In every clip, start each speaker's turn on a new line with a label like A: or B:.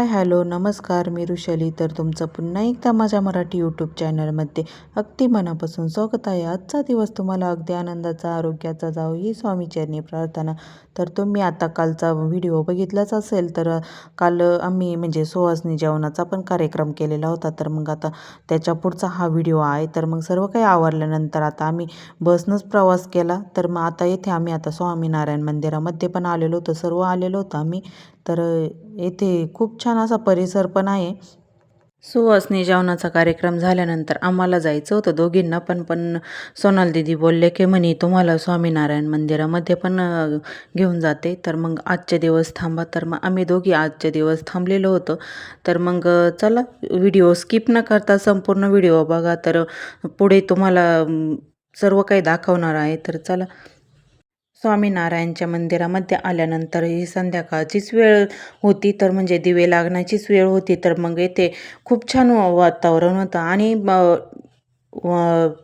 A: Hi hello नमस्कार मी ऋषली. तर तुमचं पुन्हा एकदा माझ्या मराठी यूट्यूब चॅनलमध्ये अगदी मनापासून स्वागत आहे. आजचा दिवस तुम्हाला अगदी आनंदाचा आरोग्याचा जाऊ ही स्वामीचरणी प्रार्थना. तर तुम्ही आता कालचा व्हिडिओ बघितलाच असेल तर काल आम्ही म्हणजे सुहासनी जेवणाचा पण कार्यक्रम केलेला होता. तर मग आता त्याच्या पुढचा हा व्हिडिओ आहे. तर मग सर्व काही आवरल्यानंतर आता आम्ही बसनंच प्रवास केला. तर मग आता येथे आम्ही आता स्वामीनारायण मंदिरामध्ये पण आलेलो होतो. सर्व आलेलो होतो आम्ही. तर येथे खूप छान असा परिसर पण आहे. सुवासनी जेवणाचा कार्यक्रम झाल्यानंतर आम्हाला जायचं होतं दोघींना पण पण सोनाल दिदी बोलले की म्हणे तुम्हाला स्वामीनारायण मंदिरामध्ये पण घेऊन जाते. तर मग आजचे दिवस थांबा. तर मग आम्ही दोघी आजचे दिवस थांबलेलो होतो. तर मग चला व्हिडिओ स्किप न करता संपूर्ण व्हिडिओ बघा. तर पुढे तुम्हाला सर्व काही दाखवणार आहे. तर चला. स्वामीनारायणच्या मंदिरामध्ये आल्यानंतर ही संध्याकाळचीच वेळ होती तर म्हणजे दिवे लागण्याचीच वेळ होती तर मग येथे खूप छान वातावरण होतं आणि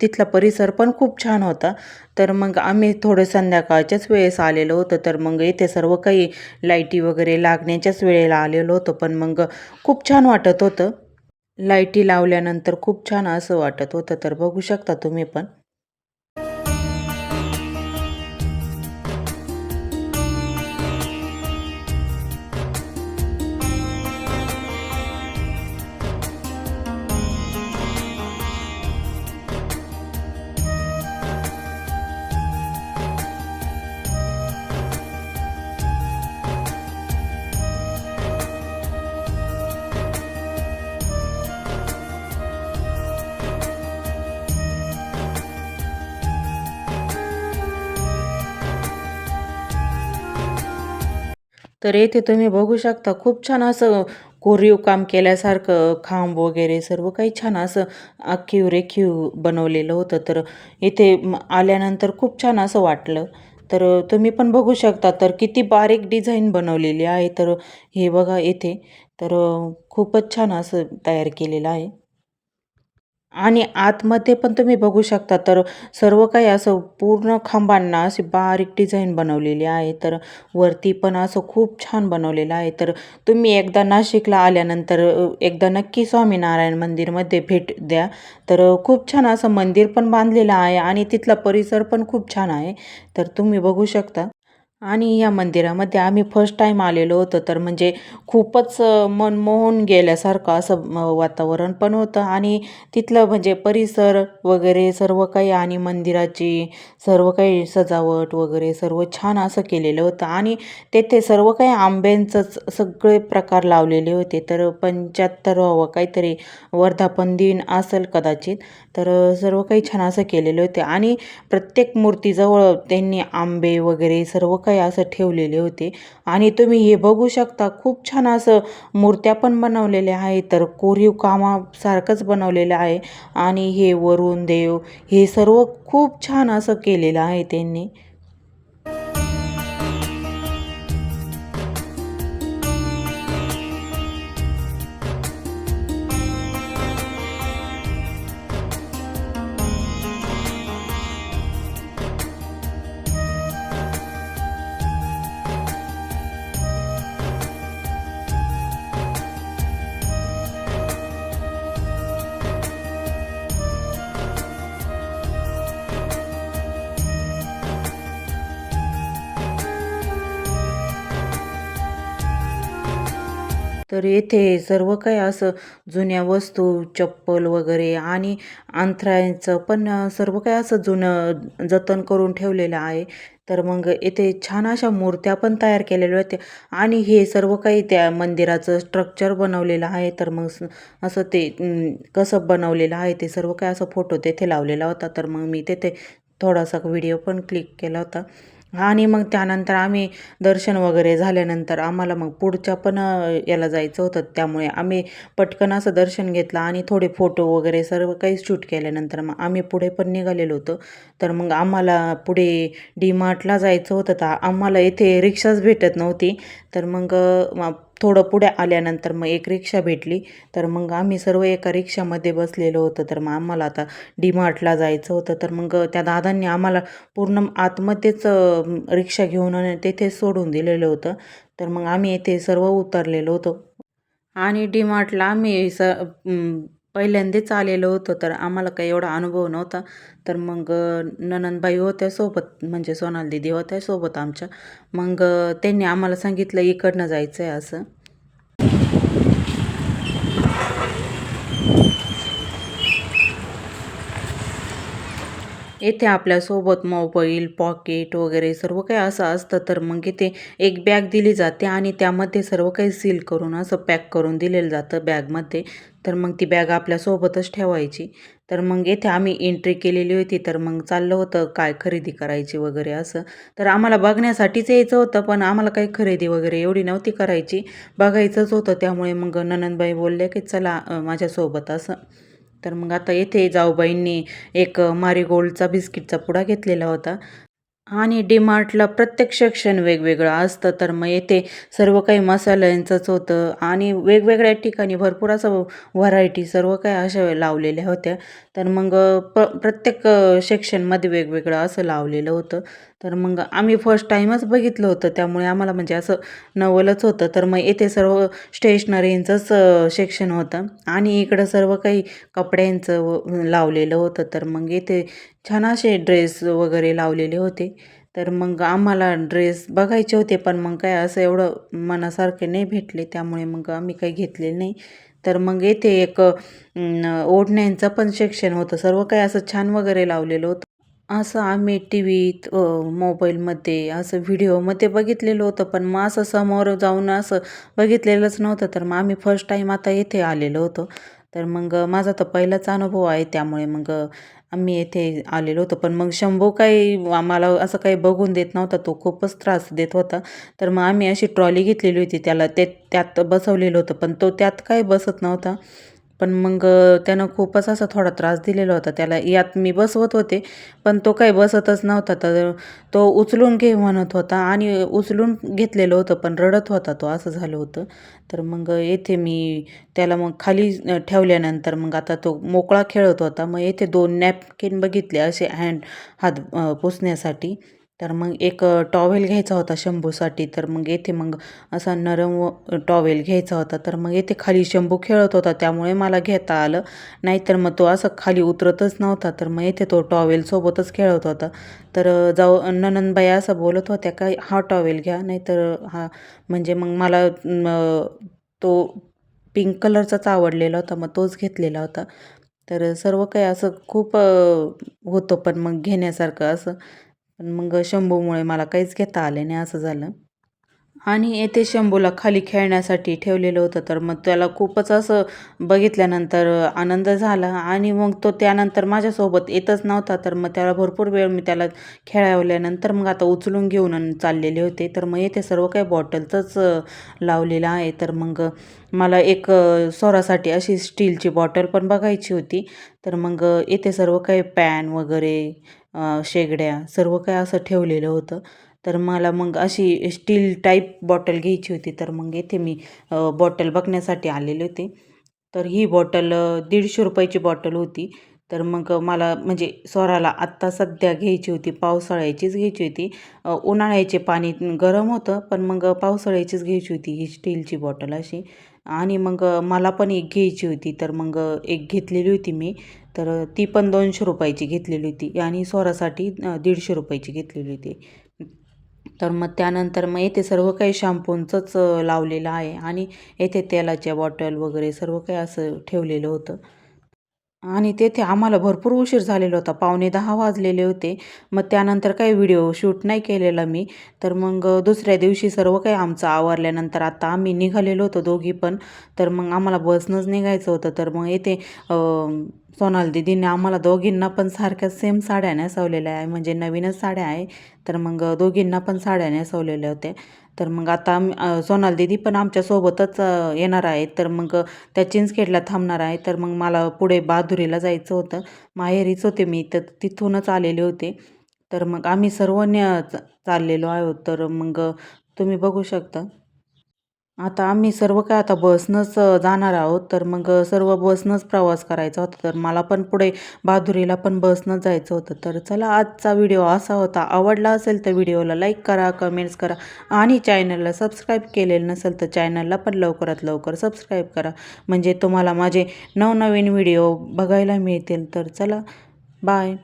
A: तिथला परिसर पण खूप छान होता. तर मग आम्ही थोडं संध्याकाळच्याच वेळेस आलेलो होतो तर मग इथे सर्व काही लाईटी वगैरे लागण्याच्याच वेळेला आलेलो होतो पण मग खूप छान वाटत होतं. लाईटी लावल्यानंतर खूप छान असं वाटत होतं तर बघू शकता तुम्ही पण. तर येथे तुम्ही बघू शकता खूप छान असं कोरीव काम केल्यासारखं खांब वगैरे सर्व काही छान असं आखीव रेखीव बनवलेलं होतं. तर इथे आल्यानंतर खूप छान असं वाटलं. तर तुम्ही पण बघू शकता तर किती बारीक डिझाईन बनवलेली आहे. तर हे बघा येथे तर खूपच छान असं तयार केलेलं आहे. आणि आतमध्ये पण तुम्ही बघू शकता तर सर्व काही असं पूर्ण खांबांना अशी बारीक डिझाईन बनवलेली आहे तर वरती पण असं खूप छान बनवलेलं आहे. तर तुम्ही एकदा नाशिकला आल्यानंतर एकदा नक्की स्वामीनारायण मंदिरमध्ये भेट द्या. तर खूप छान असं मंदिर पण बांधलेलं आहे आणि तिथला परिसर पण खूप छान आहे. तर तुम्ही बघू शकता. आणि या मंदिरामध्ये आम्ही फर्स्ट टाईम आलेलो होतो तर म्हणजे खूपच मन मोहून गेल्यासारखं असं वातावरण पण होतं. आणि तिथलं म्हणजे परिसर वगैरे सर्व काही आणि मंदिराची सर्व काही सजावट वगैरे सर्व छान असं केलेलं होतं. आणि तेथे सर्व काही आंब्यांचंच सगळे प्रकार लावलेले होते. तर पंच्याहत्तरावं काहीतरी वर्धापन दिन असेल कदाचित तर सर्व काही छान असं केलेलं होते. आणि प्रत्येक मूर्तीजवळ त्यांनी आंबे वगैरे सर्व काही असं ठेवलेले होते. आणि तुम्ही हे बघू शकता खूप छान असं मूर्त्या पण बनवलेल्या आहेत. तर कोरीव कामासारखंच बनवलेलं आहे. आणि हे वरुण देव हे सर्व खूप छान असं केलेलं आहे त्यांनी. तर येथे सर्व काही असं जुन्या वस्तू चप्पल वगैरे आणि अंथरायचं पण सर्व काही असं जुनं जतन करून ठेवलेलं आहे. तर मग येथे छान अशा मूर्त्या पण तयार केलेल्या होत्या आणि हे सर्व काही त्या मंदिराचं स्ट्रक्चर बनवलेलं आहे. तर मग असं ते कसं बनवलेलं आहे ते सर्व काही असं फोटो तेथे लावलेला होता. तर मग मी तेथे थोडासा व्हिडिओ पण क्लिक केला होता. आणि मग त्यानंतर आम्ही दर्शन वगैरे झाल्यानंतर आम्हाला मग पुढच्या पण याला जायचं होतं. त्यामुळे आम्ही पटकन असं दर्शन घेतलं आणि थोडे फोटो वगैरे सर्व काही शूट केल्यानंतर मग आम्ही पुढे पण निघालेलो होतो. तर मग आम्हाला पुढे डी मार्टला जायचं होतं. तर आम्हाला इथे रिक्षाच भेटत नव्हती. तर मग थोडं पुढे आल्यानंतर मग एक रिक्षा भेटली. तर मग आम्ही सर्व एका रिक्षामध्ये बसलेलो होतं. तर मग आम्हाला आता डी मार्टला जायचं होतं. तर मग त्या दादांनी आम्हाला पूर्ण आतमध्येच रिक्षा घेऊन आणि तेथे सोडून दिलेलं होतं. तर मग आम्ही येथे सर्व उतरलेलो होतो. आणि डी-मार्टला आम्ही स पहिल्यांदाच आलेलो होतो, तर आम्हाला काही एवढा अनुभव नव्हता. तर मग ननंदबाई होत्या सोबत, म्हणजे सोनाल दीदी होत्या सोबत आमच्या. मग त्यांनी आम्हाला सांगितलं इकडनं जायचं आहे असं. येथे आपल्यासोबत मोबाईल, पॉकेट वगैरे सर्व काही असं असतं. तर मग इथे एक बॅग दिली जाते आणि त्यामध्ये सर्व काही सील करून असं पॅक करून दिलेलं जातं बॅगमध्ये. तर मग ती बॅग आपल्यासोबतच ठेवायची. तर मग येथे आम्ही एंट्री केलेली होती. तर मग चाललं होतं काय खरेदी करायची वगैरे असं. तर आम्हाला बघण्यासाठीच यायचं होतं, पण आम्हाला काही खरेदी वगैरे एवढी नव्हती करायची. बघायचंच होतं. त्यामुळे मग ननंदबाई बोलले की "चला माझ्यासोबत" असं. तर मग आता येथे जाऊबाईंनी एक मारीगोल्डचा बिस्किटचा पुडा घेतलेला होता. आणि डी-मार्टला प्रत्येक सेक्शन वेगवेगळं असतं. तर मग येथे सर्व काही मसाल्यांचंच होतं आणि वेगवेगळ्या ठिकाणी भरपूर असं व्हरायटी सर्व काही अशा लावलेल्या होत्या. तर मग प प्रत्येक सेक्शनमध्ये वेगवेगळं असं लावलेलं होतं. तर मग आम्ही फर्स्ट टाईमच बघितलं होतं. त्यामुळे आम्हाला म्हणजे असं नवलच होतं. तर मग येथे सर्व स्टेशनरींचंच सेक्शन होतं आणि इकडं सर्व काही कपड्यांचं व लावलेलं होतं. तर मग येथे छान असे ड्रेस वगैरे लावलेले होते. तर मग आम्हाला ड्रेस बघायचे होते, पण मग काय असं एवढं मनासारखे नाही भेटले. त्यामुळे मग आम्ही काही घेतले नाही. तर मग येथे एक ओढण्यांचं पण सेक्शन होतं. सर्व काही असं छान वगैरे लावलेलं होतं. असं आम्ही टी व्हीत मोबाईलमध्ये, असं व्हिडिओमध्ये बघितलेलं होतं. पण मग असं समोर जाऊन असं बघितलेलंच नव्हतं. तर मग आम्ही फर्स्ट टाईम आता येथे आलेलो होतो. तर मग माझा तर पहिलाच अनुभव आहे. त्यामुळे मग आम्ही येथे आलेलो होतो. पण मग शंभू काही आम्हाला असं काही बघून देत नव्हता. तो खूपच त्रास देत होता. तर मग आम्ही अशी ट्रॉली घेतलेली होती. त्याला ते त्यात बसवलेलं होतं. पण तो त्यात काही बसत नव्हता. पण मग त्यानं खूपच असा थोडा त्रास दिलेला होता त्याला. यात मी बसवत होते, पण तो काही बसतच नव्हता. तर तो उचलून घे म्हणत होता आणि उचलून घेतलेलं होतं, पण रडत होता तो, असं झालं होतं. तर मग येथे मी त्याला मग खाली ठेवल्यानंतर मग आता तो मोकळा खेळत होता. मग येथे दोन नॅपकिन बघितले असे हँड हात पुसण्यासाठी. तर मग एक टॉवेल घ्यायचा होता शंभूसाठी. तर मग येथे मग असा नरम टॉवेल घ्यायचा होता. तर मग येथे खाली शंभू खेळत होता, त्यामुळे मला घेता आलं. नाहीतर मग तो असं खाली उतरतच नव्हता. तर मग येथे तो टॉवेल सोबतच खेळत होता. तर जाऊ ननंदबाई असं बोलत होत्या, का हा टॉवेल घ्या, नाहीतर हा म्हणजे मग मला तो पिंक कलरचाच आवडलेला होता. मग तोच घेतलेला होता. तर सर्व काही असं खूप होतं, पण मग घेण्यासारखं असं. पण मग शंभूमुळे मला काहीच घेता आले नाही, असं झालं. आणि येथे शंभूला खाली खेळण्यासाठी ठेवलेलं होतं. तर मग त्याला खूपच असं बघितल्यानंतर आनंद झाला आणि मग तो त्यानंतर माझ्यासोबत येतच नव्हता. तर मग त्याला भरपूर वेळ मी त्याला खेळवल्यानंतर मग आता उचलून घेऊन चाललेले होते. तर मग येथे सर्व काही बॉटलचंच लावलेलं आहे. तर मग मला एक स्वरासाठी अशी स्टीलची बॉटल पण बघायची होती. तर मग येथे सर्व काही पॅन वगैरे, शेगड्या सर्व काही असं ठेवलेलं होतं. तर मला मग अशी स्टील टाईप बॉटल घ्यायची होती. तर मग येथे मी बॉटल बघण्यासाठी आलेले होते. तर ही बॉटल दीडशे रुपयाची बॉटल होती. तर मग मला म्हणजे स्वराला आत्ता सध्या घ्यायची होती, पावसाळ्याचीच घ्यायची होती. उन्हाळ्याचे पाणी गरम होतं, पण मग पावसाळ्याचीच घ्यायची होती ही स्टीलची बॉटल अशी. आणि मग मला पण एक घ्यायची होती. तर मग एक घेतलेली होती मी. तर ती पण दोनशे रुपयाची घेतलेली होती आणि स्वरासाठी दीडशे रुपयाची घेतलेली होती. तर मग त्यानंतर मग येथे सर्व काही शॅम्पूंचंच लावलेलं आहे आणि येथे तेलाच्या बॉटल वगैरे सर्व काही असं ठेवलेलं होतं. आणि तेथे आम्हाला भरपूर उशीर झालेला होता. पावणे दहा वाजलेले होते. मग त्यानंतर काही व्हिडिओ शूट नाही केलेला मी. तर मग दुसऱ्या दिवशी सर्व काही आमचं आवरल्यानंतर आता आम्ही निघालेलो होतो दोघी पण. तर मग आम्हाला बसनंच निघायचं होतं. तर मग येथे सोनाल दिदीने दीदींनी आम्हाला दोघींना पण सारख्या सेम साड्या नेसवलेल्या आहे. म्हणजे नवीनच साड्या आहे. तर मग दोघींना पण साड्या नेसवलेल्या होत्या. तर मग आता सोनाल दिदी दीदी पण आमच्यासोबतच येणार आहेत. तर मग त्या चिंचखेडला थांबणार आहे. तर मग मला पुढे बहादुरीला जायचं होतं. माहेरीच होते मी, तर तिथूनच आलेले होते. तर मग आम्ही सर्व ने चा चाललेलो आहोत. तर मग तुम्ही बघू शकता. आता आम्ही सर्व काय आता बसनंच जाणार आहोत. तर मग सर्व बसनंच प्रवास करायचा होता. तर मला पण पुढे बहादुरीला पण बसनंच जायचं होतं. तर चला आजचा व्हिडिओ असा होता. आवडला असेल तर व्हिडिओला लाईक करा कमेंट्स करा आणि चॅनलला सबस्क्राईब केलेलं नसेल तर चॅनलला पण लवकरात लवकर सबस्क्राईब करा. म्हणजे तुम्हाला माझे नवनवीन व्हिडिओ बघायला मिळतील. तर चला बाय